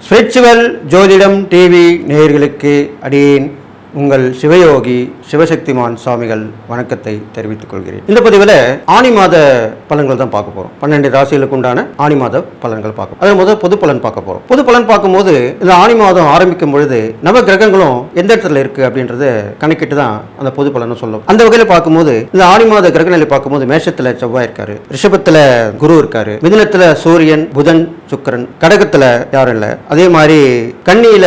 Spiritual ஜோதிடம் TV நேயர்களுக்கு அடியேன் உங்கள் சிவயோகி சிவசக்திமான் சுவாமிகள் வணக்கத்தை தெரிவித்துக் கொள்கிறேன். இந்த பதிவில் ஆணி மாத பலன்கள் தான் பார்க்க போறோம். பன்னெண்டு ராசிகளுக்கு உண்டான ஆணி மாத பலன்கள் பார்க்க அதில் முதல் பொது பலன் பார்க்க போறோம். பொது பலன் பார்க்கும்போது இந்த ஆணி மாதம் ஆரம்பிக்கும் பொழுது நவ கிரகங்களும் எந்த இடத்துல இருக்கு அப்படின்றத கணக்கிட்டு தான் அந்த பொது பலனும் சொல்லும். அந்த வகையில் பார்க்கும்போது இந்த ஆணி மாத கிரகநிலை பார்க்கும்போது மேஷத்துல செவ்வாய் இருக்காரு. ரிஷபத்துல குரு இருக்காரு. மிதினத்தில் சூரியன் புதன் சுக்கிரன் கடகத்துல யாரும் இல்லை. அதே மாதிரி கன்னியில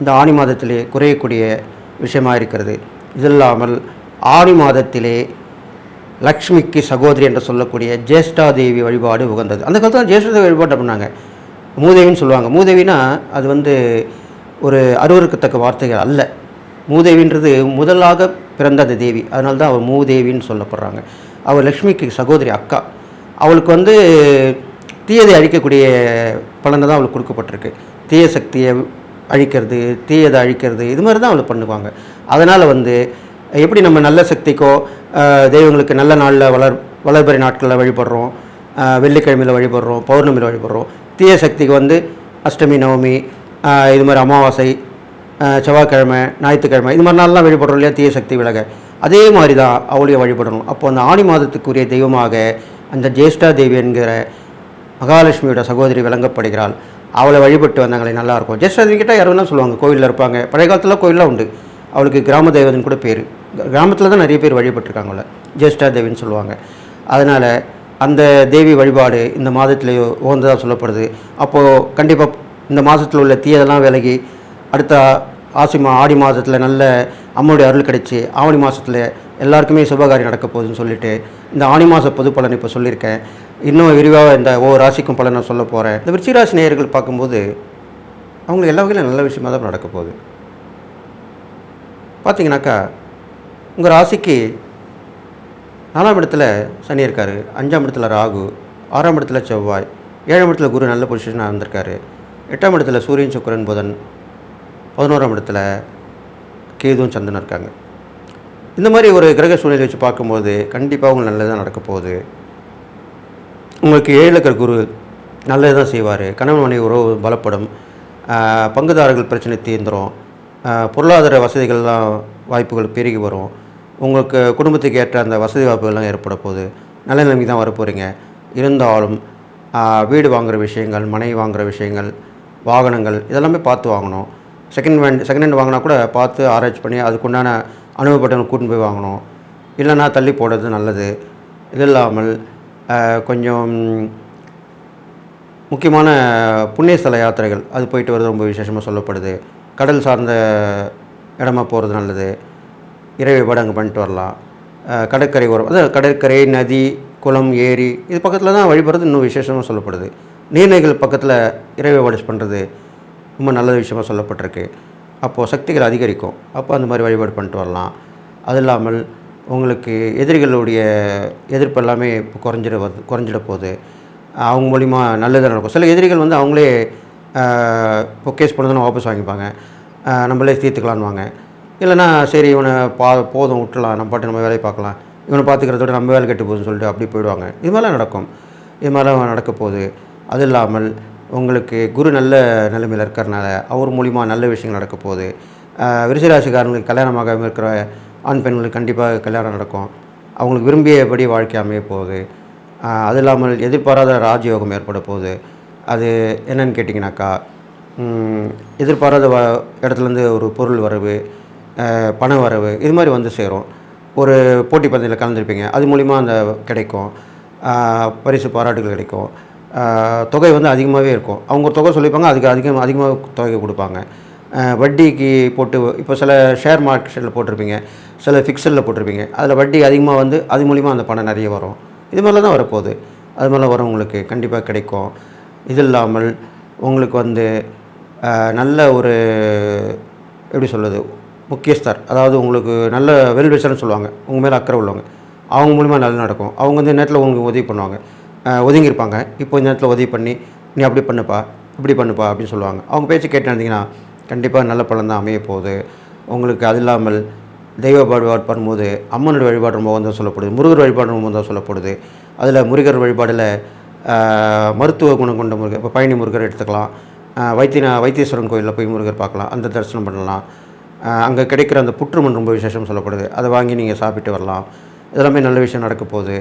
இந்த ஆணி மாதத்திலே குறையக்கூடிய விஷயமா இருக்கிறது இது இல்லாமல் ஆணி மாதத்திலே லக்ஷ்மிக்கு சகோதரி என்று சொல்லக்கூடிய ஜேஷ்டா தேவி வழிபாடு உகந்தது. அந்த காலத்தில் ஜேஷ்டாதேவி வழிபாடு பண்ணாங்க? மூதேவின்னு சொல்லுவாங்க. மூதேவினா அது வந்து ஒரு அருவருக்கத்தக்க வார்த்தைகள் அல்ல. மூதேவின்றது முதலாக பிறந்த அந்த தேவி. அதனால தான் அவள் மூதேவின்னு சொல்லப்படுறாங்க. அவள் லக்ஷ்மிக்கு சகோதரி அக்கா. அவளுக்கு வந்து தீயதை அழிக்கக்கூடிய பலனை தான் அவளுக்கு கொடுக்கப்பட்டிருக்கு. தீய சக்தியை அழிக்கிறது தீயதை அழிக்கிறது இது மாதிரி தான் அவளை பண்ணுவாங்க. அதனால் வந்து எப்படி நம்ம நல்ல சக்திக்கோ தெய்வங்களுக்கு நல்ல நாளில் வளர் வளர்பறை நாட்களில் வழிபடுறோம் வெள்ளிக்கிழமையில் வழிபடுறோம் பௌர்ணமியில் வழிபடுறோம். தீய சக்திக்கு வந்து அஷ்டமி நவமி இது மாதிரி அமாவாசை செவ்வாய்க்கிழமை ஞாயிற்றுக்கிழமை இது மாதிரி நாளெலாம் வழிபடுறோம் இல்லையா தீய சக்தி விலக. அதே மாதிரி தான் அவளையும் வழிபடணும். அப்போ அந்த ஆணி மாதத்துக்குரிய தெய்வமாக அந்த ஜேஷ்டா தேவி என்கிற மகாலட்சுமியோட சகோதரி விளங்கப்படுகிறாள். அவளை வழிபட்டு வந்தாங்களே நல்லாயிருக்கும். ஜஸ்ட் அது கிட்டே யாரும் சொல்லுவாங்க கோவிலில் இருப்பாங்க. பழைய காலத்தில் கோயிலில் உண்டு. அவளுக்கு கிராம தெய்வத்தின் கூட பேர். கிராமத்தில் தான் நிறைய பேர் வழிபட்டிருக்காங்கள ஜேஷ்டா தேவின்னு சொல்லுவாங்க. அதனால் அந்த தேவி வழிபாடு இந்த மாதத்துலேயோ உகந்ததாக சொல்லப்படுது. அப்போது கண்டிப்பாக இந்த மாதத்தில் உள்ள தீயதெல்லாம் விலகி அடுத்த ஆசி மா ஆடி மாதத்தில் நல்ல அம்மனுடைய அருள் கிடைச்சி ஆவணி மாதத்தில் எல்லாருக்குமே சுபகாரியம் நடக்க போகுதுன்னு சொல்லிட்டு இந்த ஆணி மாத பொது பலன் இப்போ சொல்லியிருக்கேன். இன்னும் விரிவாக இந்த ஒவ்வொரு ராசிக்கும் பலன் நான் சொல்ல போகிறேன் இந்த விருச்சிகராசி நேயர்கள் பார்க்கும்போது அவங்களுக்கு எல்லா வகையிலும் நல்ல விஷயமா தான் நடக்க போகுது. பார்த்தீங்கன்னாக்கா உங்கள் ராசிக்கு நாலாம் இடத்துல சனி இருக்கார் அஞ்சாம் இடத்துல ராகு ஆறாம் இடத்துல செவ்வாய் ஏழாம் இடத்துல குரு நல்ல பொசிஷனாக இருந்திருக்காரு. எட்டாம் இடத்துல சூரியன் சுக்கரன் புதன் பதினோராம் இடத்துல கேதுவும் சந்தனம் இருக்காங்க. இந்த மாதிரி ஒரு கிரக சூழ்நிலை வச்சு பார்க்கும்போது கண்டிப்பாக உங்களுக்கு நல்லதாக நடக்க போகுது. உங்களுக்கு ஏழில் இருக்கிற குரு நல்லது தான் செய்வார். கணவன் மனைவி உறவு பலப்படும். பங்குதாரர்கள் பிரச்சனை தீர்ந்துடும் பொருளாதார வசதிகள்லாம் வாய்ப்புகள் பெருகி வரும். உங்களுக்கு குடும்பத்துக்கு ஏற்ற அந்த வசதி வாய்ப்புகள்லாம் ஏற்பட போகுது. நல்ல நிலைமைக்கு தான் வரப்போகிறீங்க இருந்தாலும் வீடு வாங்குகிற விஷயங்கள் மனை வாங்குகிற விஷயங்கள் வாகனங்கள் இதெல்லாமே பார்த்து வாங்கணும். செகண்ட் ஹேண்ட் செகண்ட் ஹேண்ட் வாங்கினா கூட பார்த்து ஆராய்ச்சி பண்ணி அதுக்குண்டான அனுபவப்பட்டவங்க கூட்டின்னு போய் வாங்கணும். இல்லைன்னா தள்ளி போடுறது நல்லது. இது இல்லாமல் கொஞ்சம் முக்கியமான புண்ணிய ஸ்தல யாத்திரைகள் அது போயிட்டு வரது ரொம்ப விசேஷமாக சொல்லப்படுது. கடல் சார்ந்த இடமா போகிறது நல்லது. இறை வழிபாடு அங்கே பண்ணிட்டு வரலாம். கடற்கரை ஓரம் அதாவது கடற்கரை நதி குளம் ஏரி இது பக்கத்தில் தான் வழிபடுறது இன்னும் விசேஷமாக சொல்லப்படுது. நீர்நிலைகள் பக்கத்தில் இறை வழிபாடு பண்ணுறது ரொம்ப நல்ல விஷயமாக சொல்லப்பட்டிருக்கு. அப்போது சக்திகள் அதிகரிக்கும். அப்போ அந்த மாதிரி வழிபாடு பண்ணிட்டு வரலாம். அது இல்லாமல் உங்களுக்கு எதிரிகளுடைய எதிர்ப்பு எல்லாமே இப்போ குறைஞ்சிட வருது குறைஞ்சிட போகுது. அவங்க மூலிமா நல்லதாக நடக்கும். சில எதிரிகள் வந்து அவங்களே இப்போ கேஸ் பண்ணதுன்னு வாபஸ் வாங்கிப்பாங்க. நம்மளே தீர்த்துக்கலான்வாங்க இல்லைனா சரி இவனை பா போதும் விட்டுலாம் நம்ம பாட்டு நம்ம வேலையை பார்க்கலாம். இவனை பார்த்துக்கிறதோட நம்ம வேலை கெட்டு போகுதுன்னு சொல்லிட்டு அப்படி போயிடுவாங்க. இது மாதிரிலாம் நடக்கும். இது மாதிரிலாம் நடக்க போகுது. அது இல்லாமல் உங்களுக்கு குரு நல்ல நிலைமையில் இருக்கிறனால அவர் மூலிமா நல்ல விஷயங்கள் நடக்க போகுது. ஆஹ் கல்யாணமாக இருக்கிற ஆண் பெண்களுக்கு கண்டிப்பாக கல்யாணம் நடக்கும். அவங்களுக்கு விரும்பியபடி வாழ்க்கை அமைய போகுது. அது இல்லாமல் எதிர்பாராத ராஜயோகம் ஏற்பட போகுது. அது என்னன்னு கேட்டிங்கனாக்கா எதிர்பாராத வ இடத்துலேருந்து ஒரு பொருள் வரவு பண வரவு இது மாதிரி வந்து சேரும். ஒரு போட்டி பந்தயத்தில் கலந்துருப்பீங்க. அது மூலிமா அந்த கிடைக்கும். பரிசு பாராட்டுகள் கிடைக்கும். தொகை வந்து அதிகமாகவே இருக்கும். அவங்க ஒரு தொகை சொல்லியிருப்பாங்க அதுக்கு அதிகம் அதிகமாக தொகை கொடுப்பாங்க. வட்டிக்கு போட்டு இப்போ சில ஷேர் மார்க்கெட்டில் போட்டிருப்பீங்க சில ஃபிக்ஸடில் போட்டிருப்பீங்க. அதில் வட்டி அதிகமாக வந்து அது மூலிமா அந்த பணம் நிறைய வரும். இது மாதிரிலாம் தான் வரப்போகுது. அது மாதிரிலாம் வரும் உங்களுக்கு கண்டிப்பாக கிடைக்கும். இது இல்லாமல் உங்களுக்கு வந்து நல்ல ஒரு எப்படி சொல்கிறது முக்கியஸ்தர் அதாவது உங்களுக்கு நல்ல வெல்விஷர்னு சொல்லுவாங்க. உங்கள் மேலே அக்கறை உள்ளவங்க. அவங்க மூலிமா நல்லா நடக்கும். அவங்க வந்து நேரத்தில் உங்களுக்கு உதவி பண்ணுவாங்க. ஒதுங்கியிருப்பாங்க. இப்போ இந்த நேரத்தில் உதவி பண்ணி நீ அப்படி பண்ணுப்பா இப்படி பண்ணுப்பா அப்படின்னு சொல்லுவாங்க. அவங்க பேச்சு கேட்டு நடந்தீங்கன்னா கண்டிப்பாக நல்ல பலன் தான் அமைய போகுது. உங்களுக்கு அது இல்லாமல் தெய்வ வழிபாடு பண்ணும்போது அம்மனுடைய வழிபாடு ரொம்ப வந்து சொல்லப்படுது. முருகர் வழிபாடு ரொம்ப வந்து சொல்லப்படுது. அதில் முருகர் வழிபாடில் மருத்துவ குணம் கொண்ட முருகர் இப்போ பழனி முருகர் எடுத்துக்கலாம். வைத்தியநா வைத்தீஸ்வரன் கோயிலில் போய் முருகர் பார்க்கலாம். அந்த தரிசனம் பண்ணலாம். அங்கே கிடைக்கிற அந்த புற்றுமண் ரொம்ப விசேஷம் சொல்லப்படுது. அதை வாங்கி நீங்கள் சாப்பிட்டு வரலாம். இதெல்லாமே நல்ல விஷயம் நடக்க போகுது.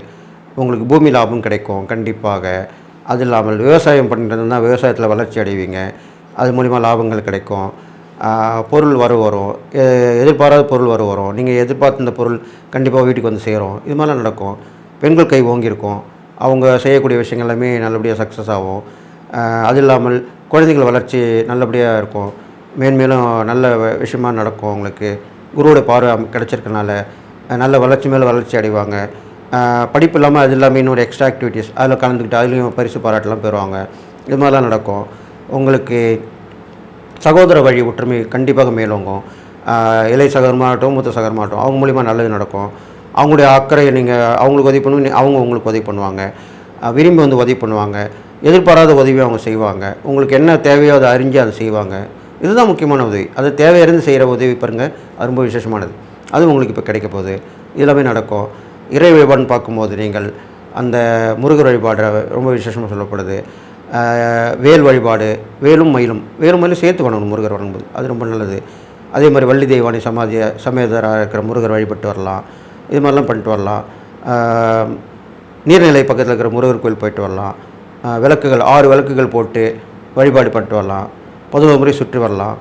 உங்களுக்கு பூமி லாபம் கிடைக்கும் கண்டிப்பாக. அது இல்லாமல் விவசாயம் பண்ணுறதுனா விவசாயத்தில் வளர்ச்சி அடைவீங்க. அது மூலிமா லாபங்கள் கிடைக்கும். பொருள் வரும். வரும் எதிர்பாராத பொருள் வரும் வரும். நீங்கள் எதிர்பார்த்த இந்த பொருள் கண்டிப்பாக வீட்டுக்கு வந்து சேரும். இது மாதிரிலாம் நடக்கும். பெண்கள் கை ஓங்கியிருக்கும் அவங்க செய்யக்கூடிய விஷயங்கள் எல்லாமே நல்லபடியாக சக்ஸஸ் ஆகும். அது இல்லாமல் குழந்தைகள் வளர்ச்சி நல்லபடியாக இருக்கும். மேன்மேலும் நல்ல விஷயமாக விஷயமா நடக்கும் உங்களுக்கு குருவோட பார்வை அம்- கிடைச்சிருக்கனால நல்ல வளர்ச்சி மேலே வளர்ச்சி அடைவாங்க. படிப்பு இல்லாமல் அது இல்லாமல் இன்னொரு எக்ஸ்ட்ரா ஆக்டிவிட்டீஸ் அதில் கலந்துக்கிட்டு அதுலேயும் பரிசு பாராட்டெலாம் பெறுவாங்க. இது மாதிரிலாம் நடக்கும். உங்களுக்கு சகோதர வழி ஒற்றுமை கண்டிப்பாக மேலோங்கும். இலை சகரமாகட்டும் மூத்த சகரமாகட்டும் அவங்க மூலிமா நல்லது நடக்கும். அவங்களுடைய அக்கறையை நீங்கள் அவங்களுக்கு உதவி பண்ணுவோம் அவங்க உங்களுக்கு உதவி பண்ணுவாங்க. விரும்பி வந்து உதவி பண்ணுவாங்க. எதிர்பாராத உதவி அவங்க செய்வாங்க. உங்களுக்கு என்ன தேவையோ அதை அறிஞ்சு அதை செய்வாங்க. இதுதான் முக்கியமான உதவி. அது தேவையிருந்து செய்கிற உதவி பாருங்கள் அது ரொம்ப விசேஷமானது. அது உங்களுக்கு இப்போ கிடைக்க போகுது. இதெல்லாமே நடக்கும். இறை வழிபாடுன்னு பார்க்கும்போது நீங்கள் அந்த முருகர் வழிபாடு ரொம்ப விசேஷமாக சொல்லப்படுது. வேல் வழிபாடு வேலும் மயிலும் வேலும் மயிலும் சேர்த்து பண்ணணும் முருகர் வணங்கும்போது. அது ரொம்ப நல்லது. அதே மாதிரி வள்ளி தெய்வானி சமாதிய சமேதராக இருக்கிற முருகர் வழிபட்டு வரலாம். இது மாதிரிலாம் பண்ணிட்டு வரலாம். நீர்நிலை பக்கத்தில் இருக்கிற முருகர் கோயில் போயிட்டு வரலாம். விளக்குகள் ஆறு விளக்குகள் போட்டு வழிபாடு பண்ணிட்டு வரலாம். பதினோரு முறை சுற்றி வரலாம்.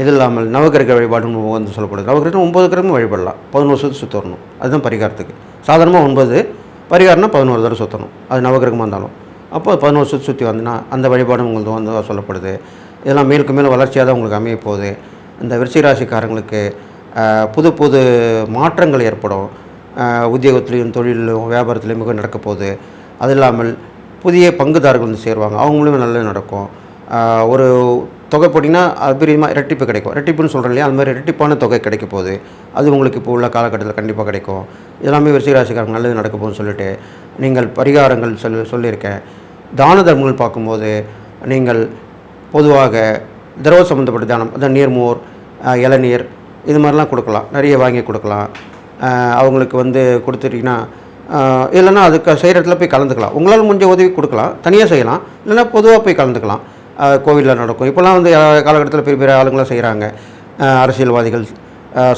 இது இல்லாமல் நவகிரக வழிபாடுன்னு வந்து சொல்லப்படுது. நவகிரகம் ஒம்பது கிரகமும் வழிபடலாம். பதினோரு சுற்று சுற்றி வரணும் அதுதான் பரிகாரத்துக்கு. சாதாரணமாக ஒன்பது பரிகாரம்னா பதினோரு தடவை சுற்றணும் அது நவகிரகமாக இருந்தாலும். அப்போ பதினோரு சுற்றி சுற்றி வந்துன்னா அந்த வழிபாடும் உங்களுக்கு வந்து சொல்லப்படுது. இதெல்லாம் மேலுக்கு மேலே வளர்ச்சியாக தான் உங்களுக்கு அமைய போகுது. இந்த விருச்சிகராசிக்காரங்களுக்கு ராசிக்காரங்களுக்கு புது புது மாற்றங்கள் ஏற்படும். உத்தியோகத்துலேயும் தொழிலும் வியாபாரத்துலேயும் மிக நடக்க போகுது. அது இல்லாமல் புதிய பங்குதாரர்கள் வந்து சேருவாங்க. அவங்களுமே நல்லது நடக்கும். ஒரு தொகை போட்டிங்கன்னா அபிரியமாக ரெட்டிப்பு கிடைக்கும். ரெட்டிப்புன்னு சொல்கிறேன் இல்லையா? அது மாதிரி ரெட்டிப்பான தொகை கிடைக்க போகுது. அது உங்களுக்கு இப்போ உள்ள காலகட்டத்தில் கண்டிப்பாக கிடைக்கும். எல்லாமே விருச்சிகராசிக்காரங்க நல்லது நடக்க போகுதுன்னு சொல்லிட்டு நீங்கள் பரிகாரங்கள் சொல் சொல்லியிருக்கேன் தான தர்மங்கள் பார்க்கும்போது நீங்கள் பொதுவாக திரவ சம்மந்தப்பட்ட தானம் அதான் நீர்மோர் இளநீர் இது மாதிரிலாம் கொடுக்கலாம். நிறைய வாங்கி கொடுக்கலாம். அவங்களுக்கு வந்து கொடுத்துட்டிங்கன்னா இல்லைன்னா அதுக்கு செய்கிற இடத்துல போய் கலந்துக்கலாம். உங்களால் முடிஞ்ச உதவி கொடுக்கலாம். தனியாக செய்யலாம். இல்லைன்னா பொதுவாக போய் கலந்துக்கலாம். கோவிலில் நடக்கும். இப்போல்லாம் வந்து காலகட்டத்தில் பெரிய பெரிய ஆளுங்களாம் செய்கிறாங்க அரசியல்வாதிகள்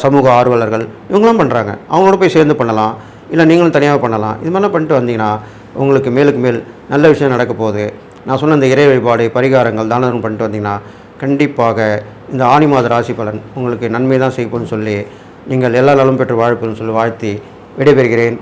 சமூக ஆர்வலர்கள் இவங்களாம் பண்ணுறாங்க அவங்களோட போய் சேர்ந்து பண்ணலாம். இல்லை நீங்களும் தனியாக பண்ணலாம். இது மாதிரிலாம் பண்ணிட்டு வந்தீங்கன்னா உங்களுக்கு மேலுக்கு மேல் நல்ல விஷயம் நடக்க போகுது. நான் சொன்ன இந்த இறை வழிபாடு பரிகாரங்கள் தானம் பண்ணிட்டு வந்தீங்கன்னா கண்டிப்பாக இந்த ஆணி மாத ராசி பலன் உங்களுக்கு நன்மை தான் செய்யும்னு சொல்லி நீங்கள் எல்லா நலம் பெற்று வாழ்ப்புன்னு சொல்லி வாழ்த்தி விடைபெறுகிறேன்.